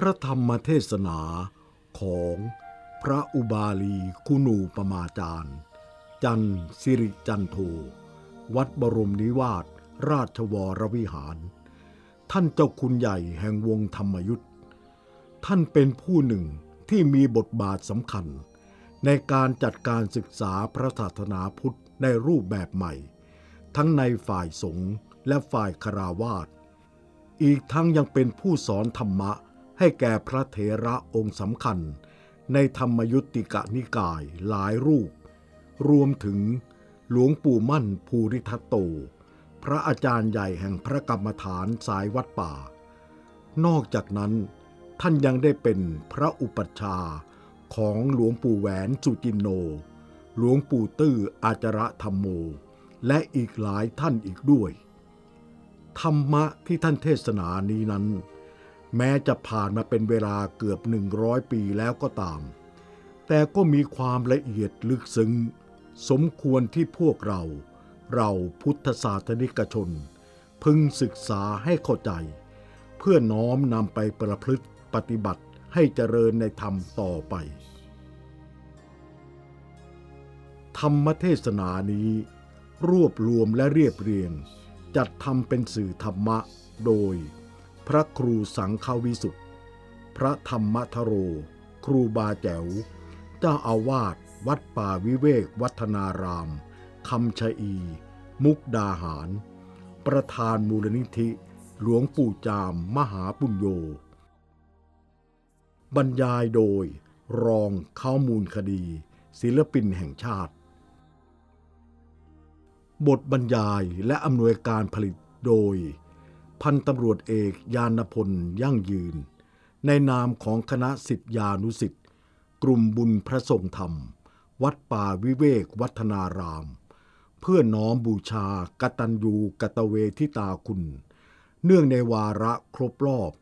พระธรรมเทศนาของพระอุบาลีคุณูปมาจารย์ จันสิริจันโทวัดบรมนิวาสราชวรวิหาร ท่านเจ้าคุณใหญ่แห่งวงธรรมยุทธ์ท่านเป็นผู้หนึ่งที่มีบทบาทสำคัญ ในการจัดการศึกษาพระศาสนาพุทธในรูปแบบใหม่ ทั้งในฝ่ายสงฆ์และฝ่ายคาราวาสอีกทั้งยังเป็นผู้สอนธรรมะ ให้แก่พระเถระองค์สำคัญ ในธรรมยุติกะนิกายหลายรูป รวมถึงหลวงปู่มั่นภูริทัตโต พระอาจารย์ใหญ่แห่งพระกรรมฐานสายวัดป่า นอกจากนั้นท่านยังได้เป็นพระอุปัชฌาย์ของหลวงปู่แหวนสุจินโน หลวงปู่ตื้ออาจระธรรมโม และอีกหลายท่านอีกด้วย ธรรมะที่ท่านเทศนานี้นั้น แม้จะผ่านมาเป็นเวลาเกือบหนึ่งร้อยปีแล้วก็ตาม แต่ก็มีความละเอียดลึกซึ้ง สมควรที่พวกเรา เราพุทธศาสนิกชน พึงศึกษาให้เข้าใจ เพื่อน้อมนำไปประพฤติปฏิบัติให้เจริญในธรรมต่อไป ธรรมเทศนานี้ รวบรวมและเรียบเรียง จัดทำเป็นสื่อธรรมะโดย พระครูสังฆวิสุทธิ์พระธรรมทโร ครูบาแจ๋ว เจ้าอาวาสวัดป่าวิเวกวัฒนารามคำชะอี มุกดาหาร ประธานมูลนิธิ หลวงปู่จามมหาปุญโญบรรยายโดย รองข้อมูลคดี ศิลปินแห่งชาติ บทบรรยายและอำนวยการผลิตโดย พันตำรวจเอกยานพลยั่งยืน ในนามของคณะสิทธิานุสิทธิ์กลุ่มบุญพระทรงธรรม วัดป่าวิเวกวัฒนาราม เพื่อน้อมบูชากตัญญูกตเวทิตาคุณ เนื่องในวาระครบรอบ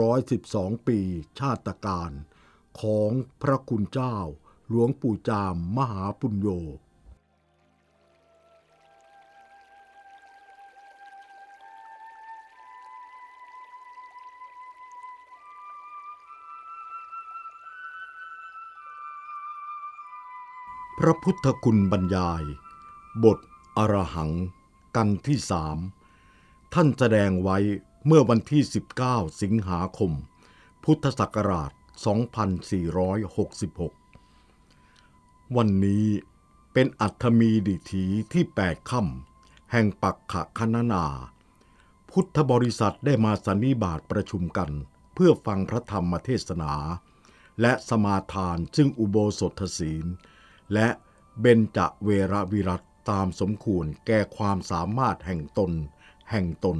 112 ปีชาติการ ของพระคุณเจ้า หลวงปู่จามมหาปุญโญ พระพุทธคุณบรรยาย บทอรหัง กันที่สามท่านแสดงไว้เมื่อวันที่ 19 สิงหาคม พุทธศักราช 2466 วันนี้เป็นอัฐมีดิถีที่ 8 ค่ำแห่งปักขะคณนา พุทธบริษัทได้มาสันนิบาตประชุมกันเพื่อฟังพระธรรมเทศนา และสมาทานซึ่งอุโบสถศีล และเบญจเวรวิรัตตามสมควรแก่ความสามารถแห่งตน แห่งตน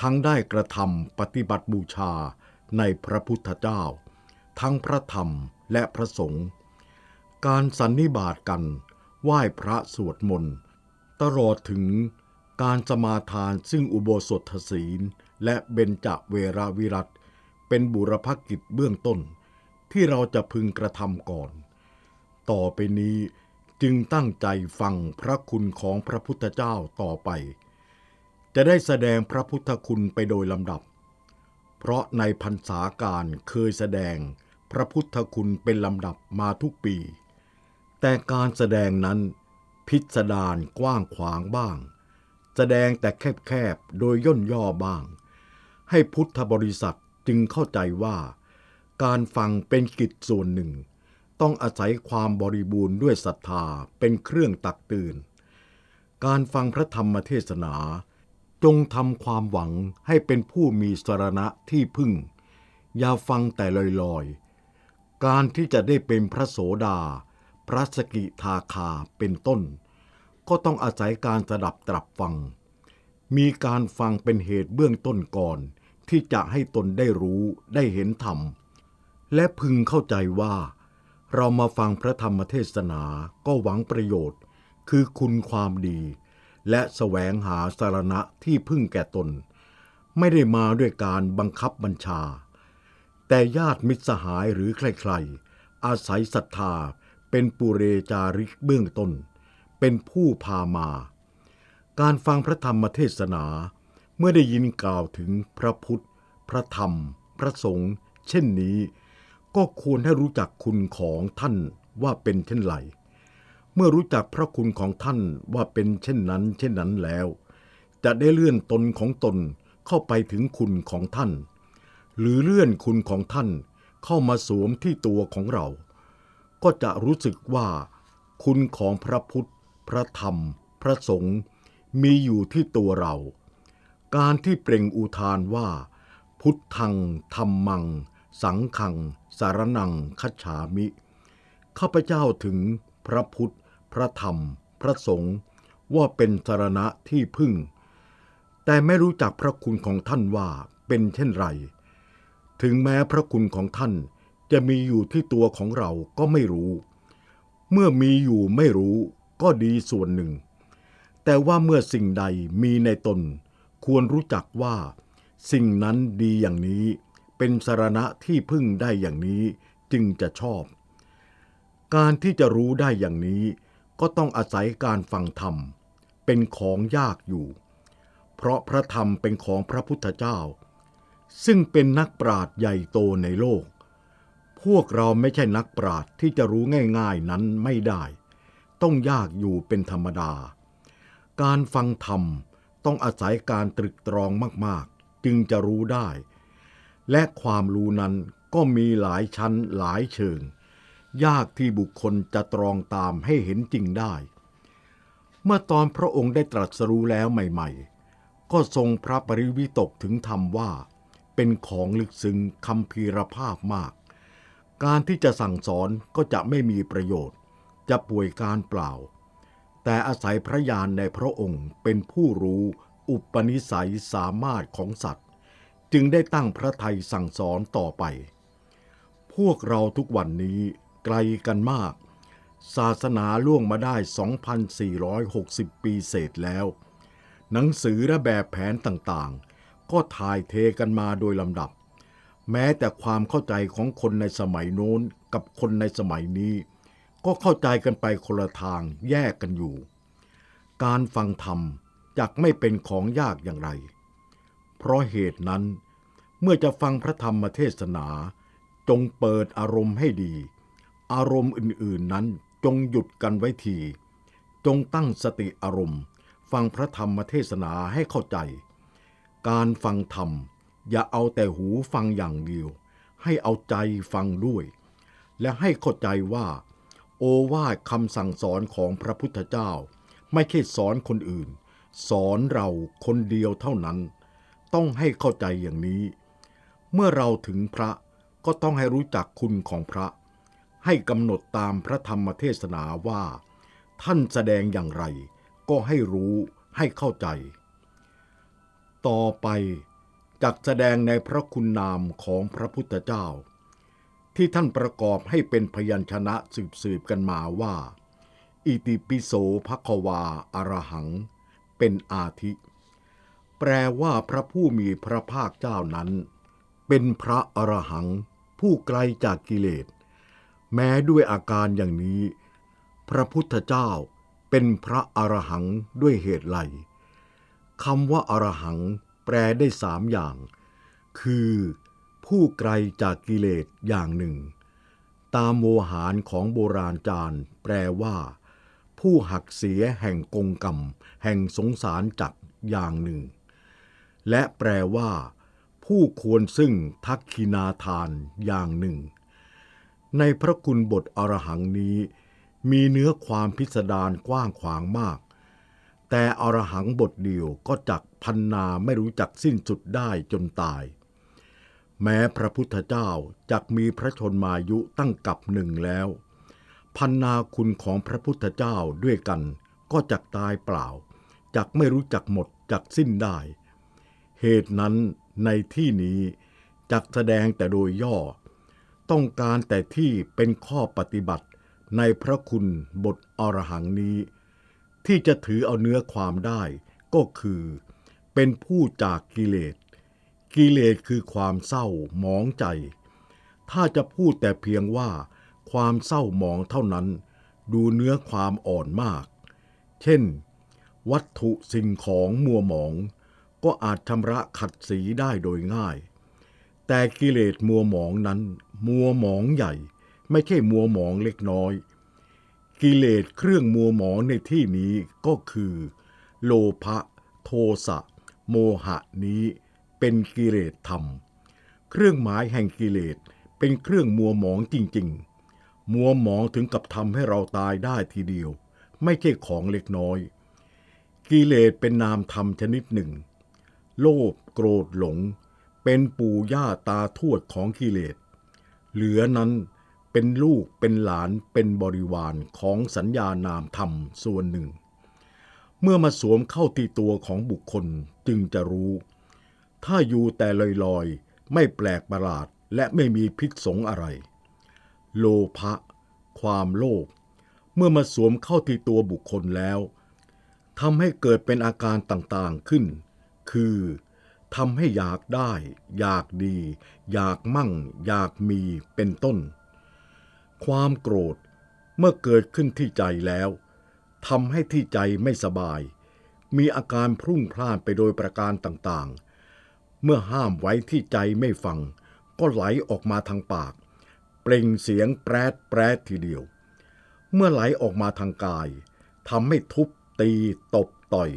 ทั้งได้กระทำปฏิบัติบูชาในพระพุทธเจ้า ทั้งพระธรรมและพระสงฆ์การสันนิบาตกัน ไหว้พระสวดมนต์ตลอดถึงการสมาทานซึ่งอุโบสถศีล และเบญจเวรวิรัตเป็นบุรพกิจเบื้องต้นที่เราจะพึงกระทำก่อน ต่อไปนี้จึงตั้งใจฟังพระคุณของพระพุทธเจ้าต่อไป จะได้แสดงพระพุทธคุณไปโดยลำดับ เพราะในพรรษาการเคยแสดงพระพุทธคุณเป็นลำดับมาทุกปี แต่การแสดงนั้นพิสดารกว้างขวางบ้าง แสดงแต่แคบๆ โดยย่นย่อบ้าง ให้พุทธบริษัทจึงเข้าใจว่า การฟังเป็นกิจส่วนหนึ่ง ต้องอาศัยความบริบูรณ์ด้วยศรัทธาเป็นเครื่องตักตื่นการฟังพระธรรมเทศนา จงทำความหวังให้เป็นผู้มีสรณะที่พึ่ง อย่าฟังแต่ลอยๆ การที่จะได้เป็นพระโสดา พระสกิทาคาเป็นต้น ก็ต้องอาศัยการสดับตรับฟัง มีการฟังเป็นเหตุเบื้องต้นก่อน ที่จะให้ตนได้รู้ได้เห็นธรรม และพึงเข้าใจว่า เรามาฟังพระธรรมเทศนาก็หวังประโยชน์ คือคุณความดี และแสวงหาสารณะที่พึ่งแก่ตน ไม่ได้มาด้วยการบังคับบัญชา แต่ญาติมิตรสหายหรือใครๆ อาศัยศรัทธาเป็นปุเรจาริกเบื้องต้น เป็นผู้พามา การฟังพระธรรมเทศนาเมื่อได้ยินกล่าวถึงพระพุทธ พระธรรมพพระสงฆ์เช่นนี้ ก็ควรให้รู้จักคุณของท่านว่าเป็นเช่นไร เมื่อรู้จักพระคุณของท่านว่าเป็นเช่นนั้น เช่นนั้นแล้ว จะได้เลื่อนตนของตนเข้าไปถึงคุณของท่าน หรือเลื่อนคุณของท่านเข้ามาสวมที่ตัวของเรา ก็จะรู้สึกว่า คุณของพระพุทธ พระธรรม พระสงฆ์มีอยู่ที่ตัวเรา การที่เปล่งอุทานว่า พุทธังธรรมัง สังขัง สารนังคัจฉามิ ข้าพเจ้าถึงพระพุทธ พระธรรม พระสงฆ์ว่าเป็นสารณะที่พึ่ง แต่ไม่รู้จักพระคุณของท่านว่าเป็นเช่นไร ถึงแม้พระคุณของท่านจะมีอยู่ที่ตัวของเราก็ไม่รู้ เมื่อมีอยู่ไม่รู้ก็ดีส่วนหนึ่ง แต่ว่าเมื่อสิ่งใดมีในตน ควรรู้จักว่า สิ่งนั้นดีอย่างนี้ เป็นสารณะที่พึ่งได้อย่างนี้จึงจะชอบ การที่จะรู้ได้อย่างนี้ก็ต้องอาศัยการฟังธรรม เป็นของยากอยู่ เพราะพระธรรมเป็นของพระพุทธเจ้า ซึ่งเป็นนักปราชญ์ใหญ่โตในโลก พวกเราไม่ใช่นักปราชญ์ที่จะรู้ง่ายๆนั้นไม่ได้ ต้องยากอยู่เป็นธรรมดา การฟังธรรมต้องอาศัยการตรึกตรองมากๆ จึงจะรู้ได้ และความรู้นั้นก็มีหลายชั้นหลายเชิง ยากที่บุคคลจะตรองตามให้เห็นจริงได้ เมื่อตอนพระองค์ได้ตรัสรู้แล้วใหม่ ๆ ก็ทรงพระปริวิตกถึงธรรมว่า เป็นของลึกซึ้งคำพีรภาพมาก การที่จะสั่งสอนก็จะไม่มีประโยชน์ จะป่วยการเปล่า แต่อาศัยพระญาณในพระองค์เป็นผู้รู้อุปนิสัยสามารถของสัตว์ จึงได้ตั้งพระไทยสั่งสอนต่อไป พวกเราทุกวันนี้ไกลกันมาก ศาสนาล่วงมาได้ 2,460 ปีเศษแล้ว หนังสือและแบบแผนต่างๆ ก็ถ่ายเทกันมาโดยลำดับ แม้แต่ความเข้าใจของคนในสมัยโน้นกับคนในสมัยนี้ ก็เข้าใจกันไปคนละทางแยกกันอยู่ การฟังธรรมจักไม่เป็นของยากอย่างไร เพราะเหตุนั้น เมื่อจะฟังพระธรรมเทศนา จงเปิดอารมณ์ให้ดี อารมณ์อื่นๆนั้นจงหยุดกันไว้ที จงตั้งสติอารมณ์ ฟังพระธรรมเทศนาให้เข้าใจ การฟังธรรม อย่าเอาแต่หูฟังอย่างเดียว ให้เอาใจฟังด้วย และให้เข้าใจว่า โอวาทคำสั่งสอนของพระพุทธเจ้า ไม่ใช่สอนคนอื่น สอนเราคนเดียวเท่านั้น ต้องให้เข้าใจอย่างนี้ เมื่อเราถึงพระก็ต้องให้รู้จักคุณของพระ ให้กำหนดตามพระธรรมเทศนาว่า ท่านแสดงอย่างไร ก็ให้รู้ให้เข้าใจ ต่อไปจักแสดงในพระคุณนามของพระพุทธเจ้า ที่ท่านประกอบให้เป็นพยัญชนะสืบสืบๆกันมาว่า อิติปิโสภควาอารหัง เป็นอาทิ แปลว่าพระผู้มีพระภาคเจ้านั้น เป็นพระอรหัง ผู้ไกลจากกิเลส แม้ด้วยอาการอย่างนี้ พระพุทธเจ้าเป็นพระอรหังด้วยเหตุไรคำว่าอรหัง แปลได้สามอย่าง คือ ผู้ไกลจากกิเลสอย่างหนึ่ง ตามโมหารของโบราณจารย์ แปลว่า ผู้หักเสียแห่งกงกรรม แห่งสงสารจักอย่างหนึ่ง และแปลว่า ผู้ควรซึ่งทักขินาทานอย่างหนึ่ง ในพระคุณบทอรหังนี้ มีเนื้อความพิสดารกว้างขวางมาก แต่อรหังบทเดียวก็จักพันนาไม่รู้จักสิ้นสุดได้จนตาย แม้พระพุทธเจ้าจักมีพระชนมายุตั้งกับหนึ่งแล้ว พันนาคุณของพระพุทธเจ้าด้วยกันก็จักตายเปล่า จักไม่รู้จักหมดจักสิ้นได้ เหตุนั้นในที่นี้จักแสดงแต่โดยย่อ ต้องการแต่ที่เป็นข้อปฏิบัติในพระคุณบทอรหังนี้ ที่จะถือเอาเนื้อความได้ก็คือ เป็นผู้จากกิเลส กิเลสคือความเศร้าหมองใจ ถ้าจะพูดแต่เพียงว่า ความเศร้าหมองเท่านั้น ดูเนื้อความอ่อนมาก เช่น วัตถุสิ่งของมัวหมอง ก็อาจชำระขัดสีได้โดยง่าย แต่กิเลสมัวหมองนั้น มัวหมองใหญ่ ไม่ใช่มัวหมองเล็กน้อย กิเลสเครื่องมัวหมองในที่นี้ก็คือ โลภะโทสะ โมหะนี้เป็นกิเลสธรรม เครื่องหมายแห่งกิเลสเป็นเครื่องมัวหมองจริงๆ มัวหมองถึงกับทำให้เราตายได้ทีเดียว ไม่ใช่ของเล็กน้อย กิเลสเป็นนามธรรมชนิดหนึ่ง โลภโกรธหลง เป็นปู่ย่าตาทวดของกิเลส เหลือนั้นเป็นลูกเป็นหลานเป็นบริวารของสัญญานามธรรมส่วนหนึ่ง เมื่อมาสวมเข้าที่ตัวของบุคคลจึงจะรู้ ถ้าอยู่แต่ลอยๆ ไม่แปลกประหลาดและไม่มีพิษสงอะไร โลภะความโลภเมื่อมาสวมเข้าที่ตัวบุคคลแล้วทำให้เกิดเป็นอาการต่างๆขึ้น คือทำให้อยากได้ อยากดี อยากมั่ง อยากมีเป็นต้น ความโกรธเมื่อเกิดขึ้นที่ใจแล้วทำให้ที่ใจไม่สบาย มีอาการพรุ่งพล่านไปโดยประการต่างๆ เมื่อห้ามไว้ที่ใจไม่ฟัง ก็ไหลออกมาทางปาก เปล่งเสียงแปรดแปรดทีเดียว เมื่อไหลออกมาทางกายทำให้ทุบตีตบต่อย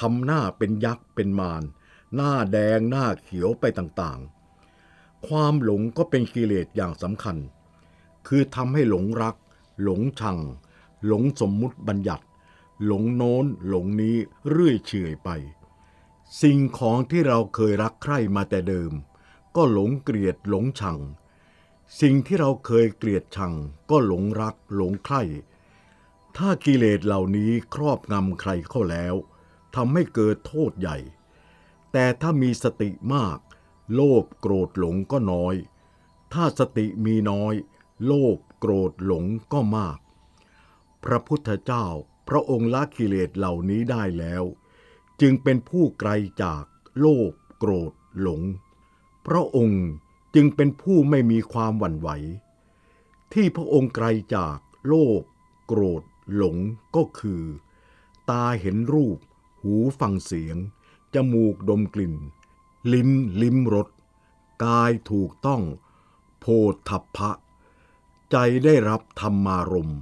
ทำหน้าเป็นยักษ์เป็นมารหน้าแดงหน้าเขียวไปต่างๆ ความหลงก็เป็นกิเลสอย่างสำคัญ คือทำให้หลงรัก หลงชัง หลงสมมุติบัญญัติ หลงโน้นหลงนี้เรื่อยเฉอยไป สิ่งของที่เราเคยรักใคร่มาแต่เดิม ก็หลงเกลียดหลงชัง สิ่งที่เราเคยเกลียดชัง ก็หลงรักหลงใคร่ถ้ากิเลสเหล่านี้ครอบงำใครเข้าแล้ว ทำให้เกิดโทษใหญ่ แต่ถ้ามีสติมาก โลภโกรธหลงก็น้อย ถ้าสติมีน้อย โลภโกรธหลงก็มาก พระพุทธเจ้าพระองค์ละกิเลสเหล่านี้ได้แล้ว จึงเป็นผู้ไกลจากโลภโกรธหลง พระองค์จึงเป็นผู้ไม่มีความหวั่นไหว ที่พระองค์ไกลจากโลภโกรธหลงก็คือ ตาเห็นรูป หูฟังเสียง จมูกดมกลิ่น ลิ้นลิ้มรส กายถูกต้อง โพธัพพะ ใจได้รับธรรมารม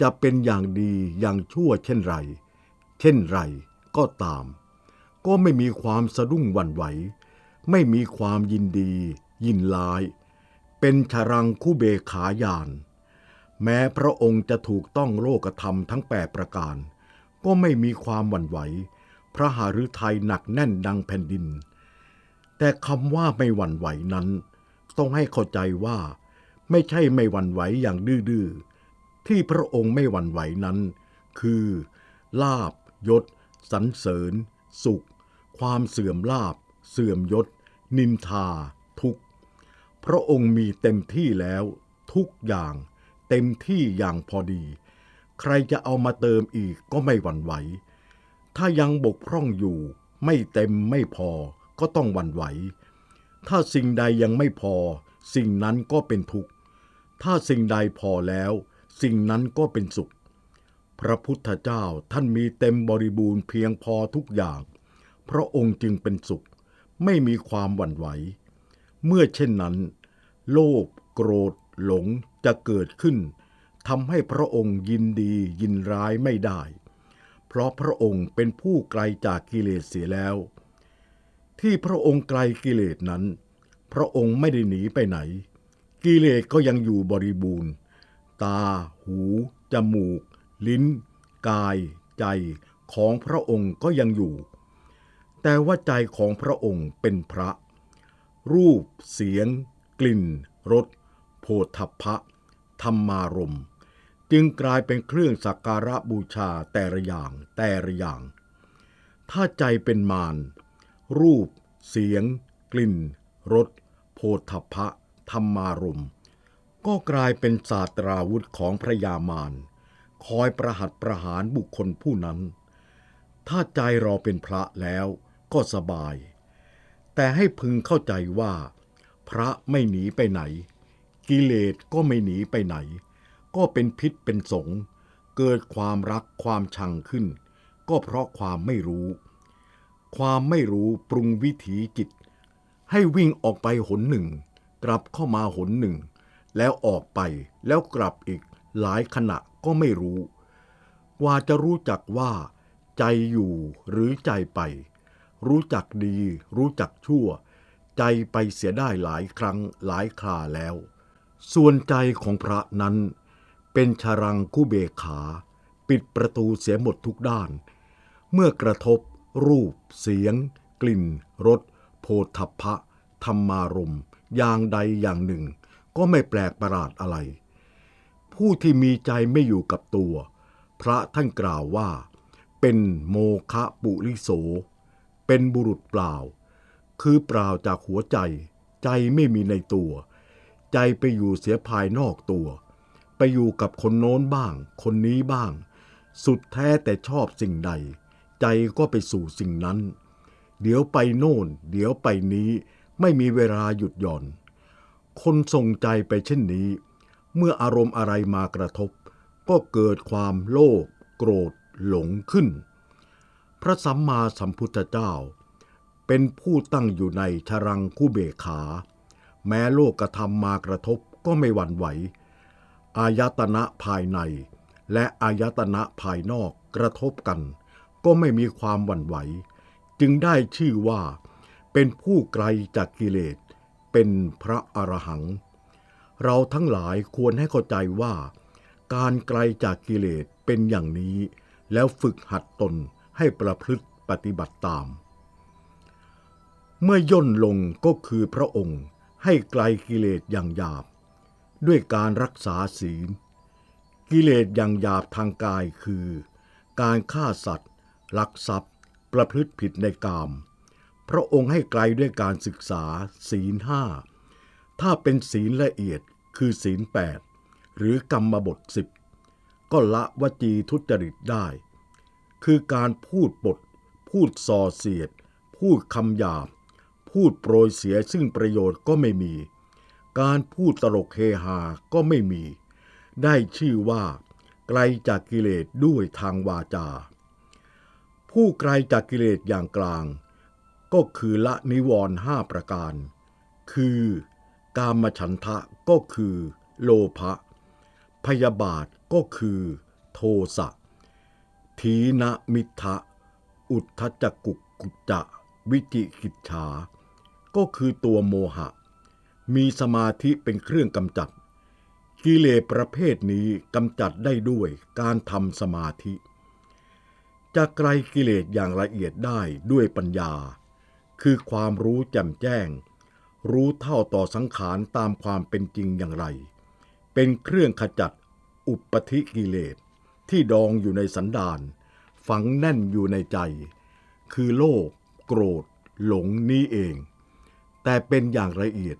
จะเป็นอย่างดีอย่างชั่วเช่นไร เช่นไรก็ตาม ก็ไม่มีความสะดุ้งหวั่นไหว ไม่มีความยินดี ยินร้าย เป็นชรังคู่เบขายาน แม้พระองค์จะถูกต้องโลกธรรมทั้งแปดประการ ก็ไม่มีความหวั่นไหว พระหฤทัยหนักแน่นดังแผ่นดิน แต่คำว่าไม่หวั่นไหวนั้น ต้องให้เข้าใจว่า ไม่ใช่ไม่หวั่นไหวอย่างดื้อๆที่พระองค์ไม่หวั่นไหวนั้น คือ ลาบยศสรรเสริญ สุข ความเสื่อมลาบ เสื่อมยศ นินทา ทุกข์ พระองค์มีเต็มที่แล้ว ทุกอย่าง เต็มที่อย่างพอดี ใครจะเอามาเติมอีกก็ไม่หวั่นไหว ถ้ายังบกพร่องอยู่ ไม่เต็มไม่พอก็ต้องหวั่นไหว ถ้าสิ่งใดยังไม่พอ สิ่งนั้นก็เป็นทุกข์ ถ้าสิ่งใดพอแล้ว สิ่งนั้นก็เป็นสุข พระพุทธเจ้าท่านมีเต็มบริบูรณ์เพียงพอทุกอย่าง พระองค์จึงเป็นสุข ไม่มีความหวั่นไหว เมื่อเช่นนั้น โลภโกรธ หลงจะเกิดขึ้น ทำให้พระองค์ยินดียินร้ายไม่ได้ เพราะพระองค์เป็นผู้ไกลจากกิเลสเสียแล้ว ที่พระองค์ไกลกิเลสนั้น พระองค์ไม่ได้หนีไปไหน กิเลสก็ยังอยู่บริบูรณ์ ตา หู จมูก ลิ้น กาย ใจของพระองค์ก็ยังอยู่ แต่ว่าใจของพระองค์เป็นพระ รูป เสียง กลิ่น รส โผฏฐัพพะ ธรรมารมจึงกลายเป็นเครื่องสักการะบูชาแต่ละอย่างแต่ละอย่าง ถ้าใจเป็นมารรูป เสียง กลิ่นรสโผฏฐัพะ ธรรมารมก็กลายเป็นศาสตราวุธของพระยามารคอยประหัตประหารบุคคลผู้นั้น ถ้าใจเราเป็นพระแล้วก็สบาย แต่ให้พึงเข้าใจว่า พระไม่หนีไปไหน กิเลสก็ไม่หนีไปไหน ก็เป็นพิษเป็นสงฆ์เกิดความรักความชังขึ้น ก็เพราะความไม่รู้ ความไม่รู้ปรุงวิถีจิต ให้วิ่งออกไปหนหนึ่ง กลับเข้ามาหนหนึ่ง แล้วออกไปแล้วกลับอีกหลายขณะก็ไม่รู้ว่าจะรู้จักว่า ใจอยู่หรือใจไป รู้จักดี รู้จักชั่ว ใจไปเสียได้หลายครั้งหลายคราแล้ว ส่วนใจของพระนั้น เป็นชารังคู่เบขา ปิดประตูเสียหมดทุกด้าน เมื่อกระทบ รูป เสียง กลิ่นรสโพธพะ ธรรมารมอย่างใดอย่างหนึ่ง ก็ไม่แปลกประหลาดอะไร ผู้ที่มีใจไม่อยู่กับตัว พระท่านกล่าวว่า เป็นโมคะปุริโส เป็นบุรุษเปล่า คือเปล่าจากหัวใจ ใจไม่มีในตัว ใจไปอยู่เสียภายนอกตัว ไปอยู่กับคนโน้นบ้าง คนนี้บ้าง สุดแท้แต่ชอบสิ่งใด ใจก็ไปสู่สิ่งนั้น เดี๋ยวไปโน่น เดี๋ยวไปนี้ไม่มีเวลาหยุดหย่อน คนทรงใจไปเช่นนี้ เมื่ออารมณ์อะไรมากระทบ ก็เกิดความโลภโกรธ หลงขึ้น พระสัมมาสัมพุทธเจ้า เป็นผู้ตั้งอยู่ในชรังคู่เบขา แม้โลกกระทำมากระทบก็ไม่หวั่นไหว อายตนะภายใน และอายตนะภายนอกกระทบกัน ก็ไม่มีความหวั่นไหว จึงได้ชื่อว่า เป็นผู้ไกลจากกิเลส เป็นพระอรหัง เราทั้งหลายควรให้เข้าใจว่า การไกลจากกิเลสเป็นอย่างนี้ แล้วฝึกหัดตนให้ประพฤติปฏิบัติตาม เมื่อย่นลงก็คือพระองค์ ให้ไกลกิเลสอย่างหยาบ ด้วยการรักษาศีล กิเลสอย่างหยาบทางกายคือ การฆ่าสัตว์ ลักทรัพย์ ประพฤติผิดในกาม พระองค์ให้ไกลด้วยการศึกษาศีลห้าถ้าเป็นศีลละเอียดคือศีลแปดหรือกรรมบทสิบก็ละวจีทุจริตได้ คือการพูดปด พูดส่อเสียด พูดคำหยาบ พูดโปรยเสียซึ่งประโยชน์ก็ไม่มี การพูดตลกเฮฮาก็ไม่มี ได้ชื่อว่า ไกลจากกิเลสด้วยทางวาจา ผู้ไกลจากกิเลสอย่างกลาง ก็คือละนิวรณ์ห้าประการ คือ กามฉันทะก็คือ โลภะพยาบาทก็คือ โทสะทีนมิทะอุทธจักกุกกุจจะ วิจิกิจฉา ก็คือตัวโมหะ มีสมาธิเป็นเครื่องกำจัด กิเลสประเภทนี้กำจัดได้ด้วยการทำสมาธิ จะไกลกิเลสอย่างละเอียดได้ด้วยปัญญา คือความรู้แจ่มแจ้ง รู้เท่าต่อสังขารตามความเป็นจริงอย่างไร เป็นเครื่องขจัดอุปธิกิเลสที่ดองอยู่ในสันดานฝังแน่นอยู่ในใจ คือโลภโกรธ หลงนี้เอง แต่เป็นอย่างละเอียด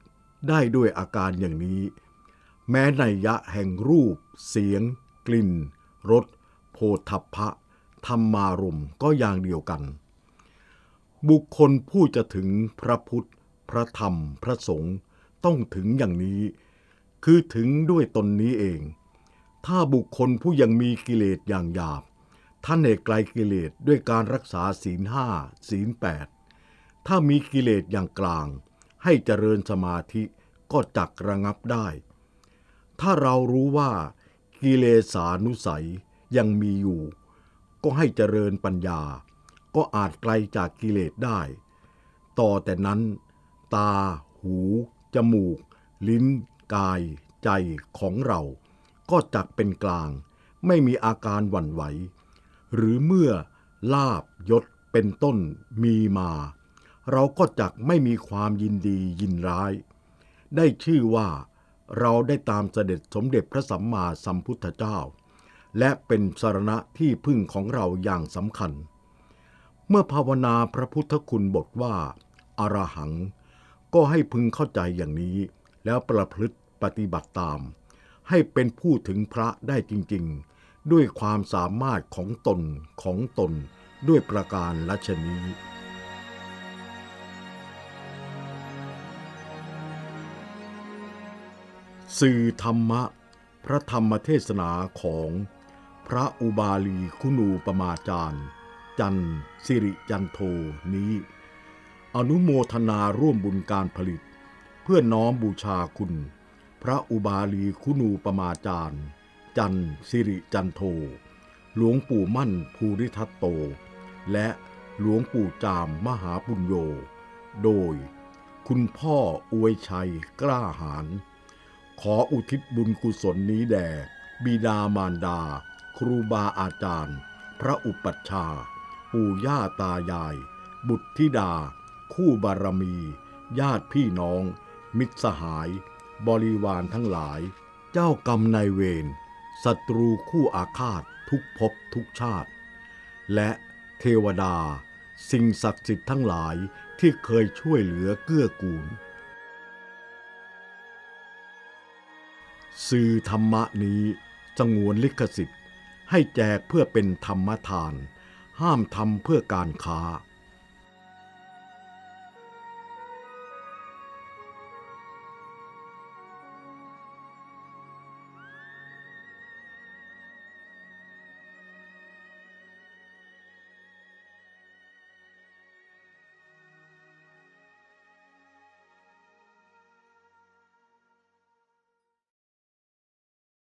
ได้ด้วยอาการอย่างนี้ แม้ในยะแห่งรูป เสียง กลิ่นรสโพธพะ ธรรมารมก็อย่างเดียวกัน บุคคลผู้จะถึงพระพุทธ พระธรรม พระสงฆ์ต้องถึงอย่างนี้ คือถึงด้วยตนนี้เอง ถ้าบุคคลผู้ยังมีกิเลสอย่างหยาบ ท่านให้ไกลกิเลสด้วยการรักษาศีลห้าศีลแปดถ้ามีกิเลสอย่างกลาง ให้เจริญสมาธิก็จักระงับได้ ถ้าเรารู้ว่ากิเลสานุสัยยังมีอยู่ ก็ให้เจริญปัญญา ก็อาจไกลจากกิเลสได้ ต่อแต่นั้น ตา หู จมูก ลิ้น กาย ใจของเรา ก็จักเป็นกลาง ไม่มีอาการหวั่นไหว หรือเมื่อลาบยศเป็นต้นมีมา เราก็จักไม่มีความยินดียินร้าย ได้ชื่อว่าเราได้ตามเสด็จสมเด็จพระสัมมาสัมพุทธเจ้า และเป็นสารณะที่พึ่งของเราอย่างสำคัญ เมื่อภาวนาพระพุทธคุณบทว่าอรหัง ก็ให้พึงเข้าใจอย่างนี้ แล้วประพฤติปฏิบัติตาม ให้เป็นผู้ถึงพระได้จริง ๆ ด้วยความสามารถของตนของตนด้วยประการละชนี้ สื่อธรรมะ พระธรรมเทศนาของพระอุบาลีคุณูปมาจารย์ จันสิริจันโทนี้ อนุโมทนาร่วมบุญการผลิต เพื่อน้อมบูชาคุณ พระอุบาลีคุณูปมาจารย์ จันสิริจันโท หลวงปู่มั่นภูริทัตโต และหลวงปู่จามมหาปุญโญโดย คุณพ่ออวยชัยกล้าหาญ ขออุทิศบุญกุศลนี้แด่บิดามารดา ครูบาอาจารย์ พระอุปัชฌาย์ปู่ย่าตายาย บุตรธิดา คู่บารมี ญาติพี่น้อง มิตรสหาย บริวารทั้งหลาย เจ้ากรรมนายเวรศัตรูคู่อาฆาตทุกภพทุกชาติ และเทวดา สิ่งศักดิ์สิทธิ์ทั้งหลายที่เคยช่วยเหลือเกื้อกูล สื่อธรรมะนี้สงวนลิขสิทธิ์ ให้แจกเพื่อเป็นธรรมทาน ห้ามทำเพื่อการค้า